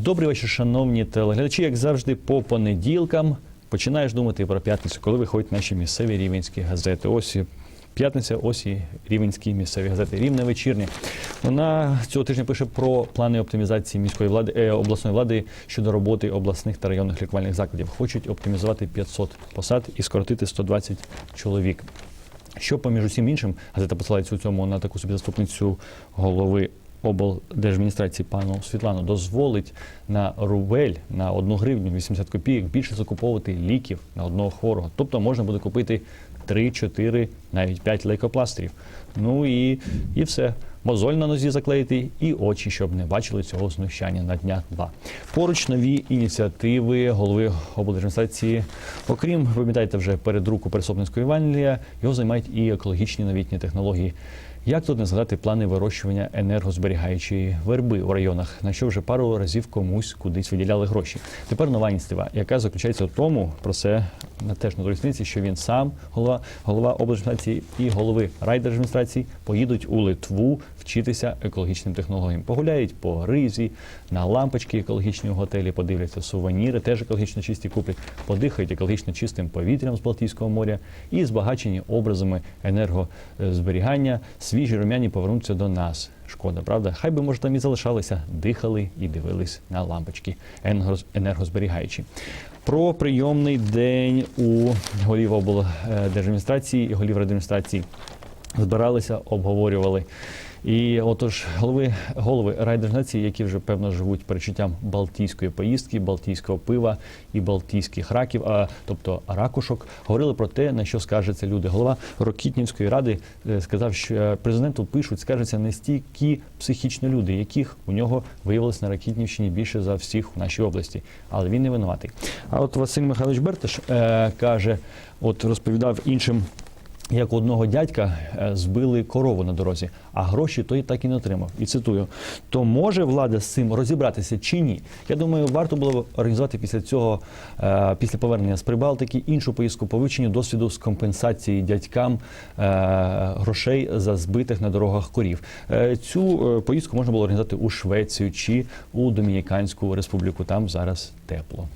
Добрий вечір, шановні телеглядачі. Як завжди, по понеділкам починаєш думати про п'ятницю, коли виходять наші місцеві рівенські газети. Ось п'ятниця, ось і рівенські місцеві газети. Рівне вечірнє. Вона цього тижня пише про плани оптимізації міської влади е, обласної влади щодо роботи обласних та районних лікувальних закладів. Хочуть оптимізувати 500 посад і скоротити 120 чоловік. Що поміж усім іншим, газета посилається у цьому на таку собі заступницю голови облдержадміністрації пану Світлану, дозволить на рубель на 1 гривню 80 копійок більше закуповувати ліків на одного хворого. Тобто можна буде купити 3, 4, навіть 5 лейкопластирів. Ну і, і все. Мозоль на нозі заклеїти і очі, щоб не бачили цього знущання на дня два. Поруч нові ініціативи голови облдержадміністрації. Окрім, пам'ятаєте, вже перед руку Пересопницької Івангелія, його займають і екологічні новітні технології. Як тут не згадати плани вирощування енергозберігаючої верби у районах, на що вже пару разів комусь кудись виділяли гроші? Тепер нова ініціатива, яка заключається в тому, про це теж на турісниці, що він сам, голова, голова облдержадміністрації і голови райдержадміністрації поїдуть у Литву вчитися екологічним технологіям. Погуляють по гризі, на лампочки екологічні в готелі, подивляться сувеніри, теж екологічно чисті куплять, подихають екологічно чистим повітрям з Балтійського моря і збагачені образами енергозберігання, свіжі рум'яні повернуться до нас. Шкода, правда? Хай би, може, там і залишалися, дихали і дивились на лампочки енергоз- енергозберігаючі. Про прийомний день у голів облдержадміністрації і голів радміністрації збиралися, обговорювали. І отож, голови голови райдержнації, які вже певно живуть перечуттям балтійської поїздки, балтійського пива і балтійських раків, а тобто ракушок, говорили про те, на що скаржаться люди. Голова Рокітнівської ради е, сказав, що е, президенту пишуть, скаржаться не стільки психічно люди, яких у нього виявилось на Ракітнівщині більше за всіх в нашій області, але він не винуватий. А от Василь Михайлович Бертиш е, каже, от розповідав іншим. Як одного дядька е, збили корову на дорозі, а гроші той так і не отримав. І цитую: то може влада з цим розібратися чи ні? Я думаю, варто було організувати після цього, е, після повернення з Прибалтики, іншу поїздку по вивченню досвіду з компенсації дядькам е, грошей за збитих на дорогах корів. Цю поїздку можна було організувати у Швецію чи у Домініканську республіку. Там зараз тепло.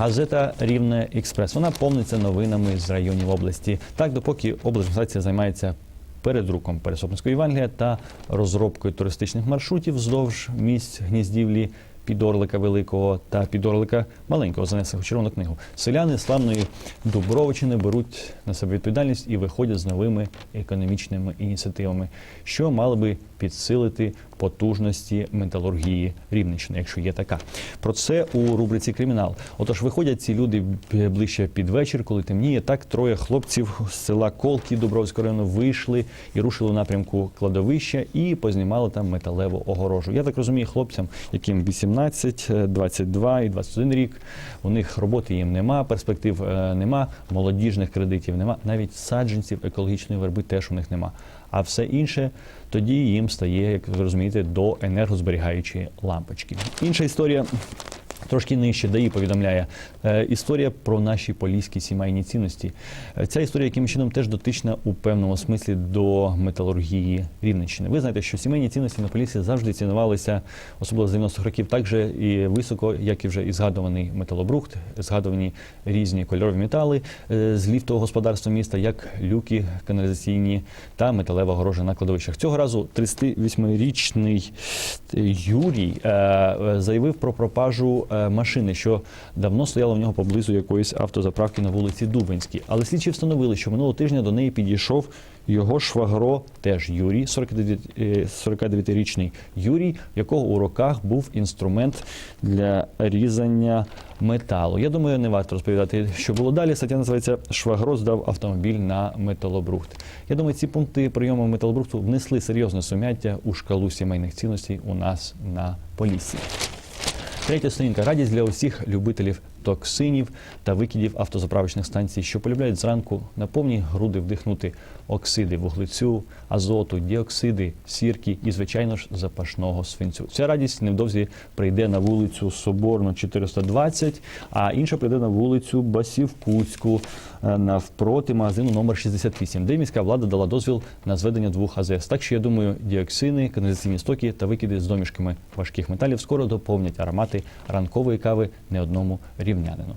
Газета Рівне Експрес. Вона повниться новинами з районів області. Так, допоки облдержадміністрація займається передруком Пересопницької Євангелія та розробкою туристичних маршрутів вздовж місць гніздівлі Підорлика Великого та Підорлика Маленького, занесених у Червону книгу. Селяни славної Дубровичини беруть на себе відповідальність і виходять з новими економічними ініціативами, що мали би підсилити потужності металургії Рівненщини, якщо є така. Про це у рубриці Кримінал. Отож, виходять ці люди ближче під вечір, коли темніє. Так троє хлопців з села Колки Дубровського району вийшли і рушили у напрямку кладовища і познімали там металеву огорожу. Я так розумію, хлопцям, яким 18, е, 22 і 21 рік, у них роботи їм нема, перспектив е, нема, молодіжних кредитів нема, навіть саджанців екологічної верби теж у них нема. А все інше тоді їм стає, як ви розумієте, до енергозберігаючої лампочки. Інша історія. Трошки нижче ДАІ повідомляє е, історія про наші поліські сімейні цінності. Е, Ця історія яким чином теж дотична у певному смислі до металургії Рівненщини. Ви знаєте, що сімейні цінності на полісі завжди цінувалися, особливо з 90-х років, так же і високо, як і вже і згадуваний металобрухт, згадувані різні кольорові метали е, з ліфтового господарства міста, як люки каналізаційні та металева огорожа на кладовищах. Цього разу 38-річний Юрій заявив про пропажу машини, що давно стояла в нього поблизу якоїсь автозаправки на вулиці Дубинській. Але слідчі встановили, що минулого тижня до неї підійшов його швагро, теж Юрій, 49, е, 49-річний Юрій, якого у руках був інструмент для різання металу. Я думаю, не варто розповідати, що було далі. Стаття називається Швагро здав автомобіль на металобрухт. Я думаю, ці пункти прийому металобрухту внесли серйозне сум'яття у шкалу сімейних цінностей у нас на Поліссі. Третя сторінка радість для усіх любителів токсинів та викидів автозаправочних станцій, що полюбляють зранку на повні груди вдихнути оксиди вуглецю, азоту, діоксиди, сірки і, звичайно ж, запашного свинцю. Ця радість невдовзі прийде на вулицю Соборну 420, а інша прийде на вулицю Басівкутську е, навпроти магазину номер 68, де міська влада дала дозвіл на зведення двох АЗС. Так що я думаю, діоксини, каналізаційні стоки та викиди з домішками важких металів скоро доповнять аромати ранкової кави не одному рівнянину.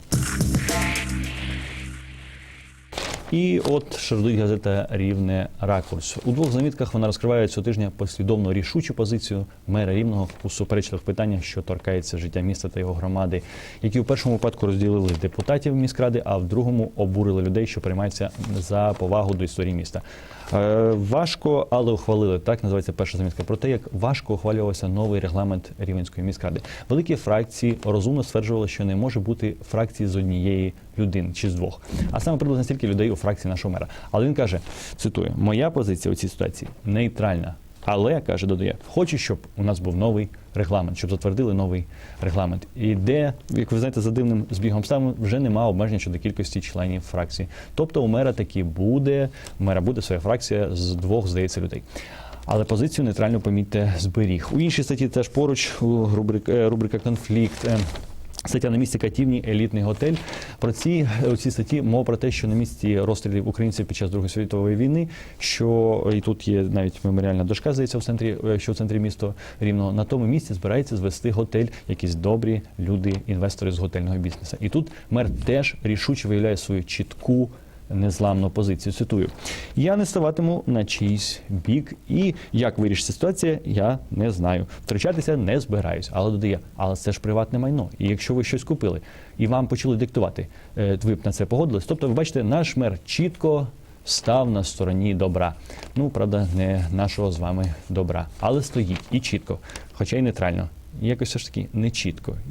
І от шардує газета Рівне Ракурс. У двох замітках вона розкриває цього тижня послідовно рішучу позицію мера рівного у суперечливих питаннях, що торкається життя міста та його громади, які у першому випадку розділили депутатів міськради, а в другому обурили людей, що приймаються за повагу до історії міста. Е, важко, але ухвалили. Так називається перша замітка. Про те, як важко ухвалювався новий регламент Рівненської міськради. Великі фракції розумно стверджували, що не може бути фракції з однієї людини чи з двох, а саме приблизно стільки людей у фракції нашого мера. Але він каже: цитую: моя позиція у цій ситуації нейтральна. Але каже, додає, хочу, щоб у нас був новий регламент, щоб затвердили новий регламент. І де, як ви знаєте, за дивним збігом обставин вже нема обмеження щодо кількості членів фракції. Тобто у мера таки буде, у мера буде своя фракція з двох, здається, людей. Але позицію нейтрально помітьте зберіг. У іншій статті теж поруч у рубрик, е, рубрика конфлікт. Стаття на місці Катівні, елітний готель. Про ці у цій статті мова про те, що на місці розстрілів українців під час Другої світової війни, що і тут є навіть меморіальна дошка, здається, в центрі, е, що в центрі міста Рівного. На тому місці збирається звести готель якісь добрі люди, інвестори з готельного бізнесу. І тут мер теж рішуче виявляє свою чітку. Незламну позицію. Цитую: я не ставатиму на чийсь бік, і як вирішиться ситуація, я не знаю. Втручатися не збираюсь. Але додає, але це ж приватне майно. І якщо ви щось купили і вам почали диктувати, е, ви б на це погодились. Тобто, ви бачите, наш мер чітко став на стороні добра. Ну, правда, не нашого з вами добра, але стоїть і чітко, хоча й нейтрально. Якось все ж таки не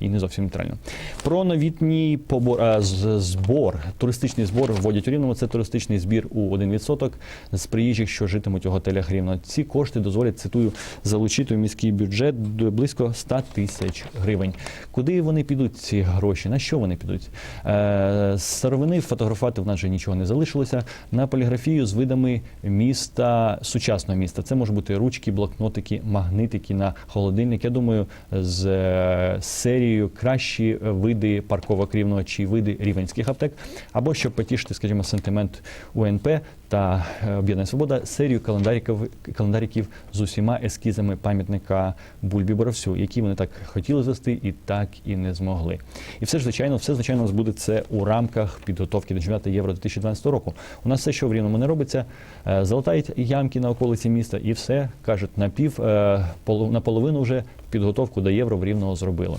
і не зовсім нейтрально. Про новітній побор а, з- збор, туристичний збор вводять у рівному. Це туристичний збір у 1% з приїжджих, що житимуть у готелях рівно. Ці кошти дозволять цитую залучити у міський бюджет близько 100 тисяч гривень. Куди вони підуть? Ці гроші? На що вони підуть? Е, з старовини фотографувати в нас вже нічого не залишилося. На поліграфію з видами міста, сучасного міста. Це може бути ручки, блокнотики, магнитики на холодильник. Я думаю, з е, серією кращі види парковок рівного чи види рівенських аптек, або щоб потішити, скажімо, сентимент УНП та е, Об'єднання Свобода, серію календариків, календариків з усіма ескізами пам'ятника Бульбі Боровсю, які вони так хотіли звести і так і не змогли. І все ж звичайно, все звичайно буде це у рамках підготовки до чемпіонату Євро 2012 року. У нас все, що в рівному не робиться, е, залатають ямки на околиці міста, і все кажуть напів е, наполовину вже підготовку до євро в рівного зробили.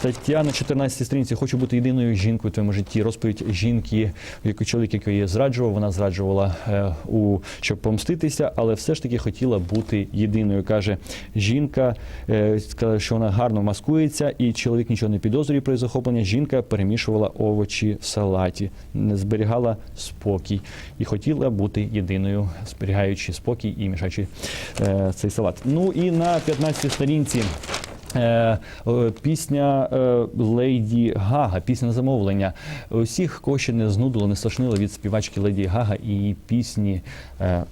Стаття на 14 сторінці хочу бути єдиною жінкою в твоєму житті. Розповідь жінки, яку чоловік, який її зраджував, вона зраджувала е, у щоб помститися, але все ж таки хотіла бути єдиною. каже жінка, е, сказала, що вона гарно маскується, і чоловік нічого не підозрює про її захоплення. Жінка перемішувала овочі в салаті, не зберігала спокій і хотіла бути єдиною, зберігаючи спокій і мішаючи е, цей салат. Ну і на 15 сторінці. Е, Пісня е, Лейді Гага, пісня замовлення. Усіх, кого ще не знудило, не стошнило від співачки Леді Гага і її пісні е,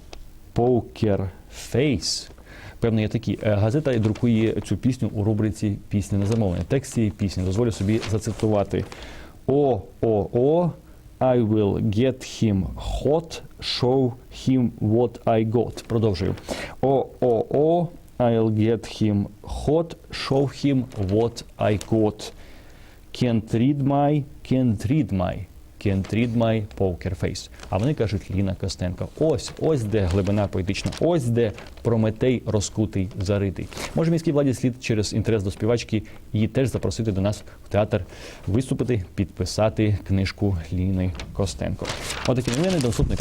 Poker Face. Певно, є такі. Газета друкує цю пісню у рубриці Пісня на замовлення. Текст цієї пісні дозволю собі зацитувати. О, о, о, I will get him hot, show him what I got. Продовжую. О, о, о, I'll get him hot, show him what I got. Can't read my, can't read my, can't read my poker face. А вони кажуть Ліна Костенко. Ось, ось де глибина поетична, ось де Прометей розкутий, заритий. Може, міській владі слід через інтерес до співачки її теж запросити до нас в театр виступити, підписати книжку Ліни Костенко. Отакі новини до наступної.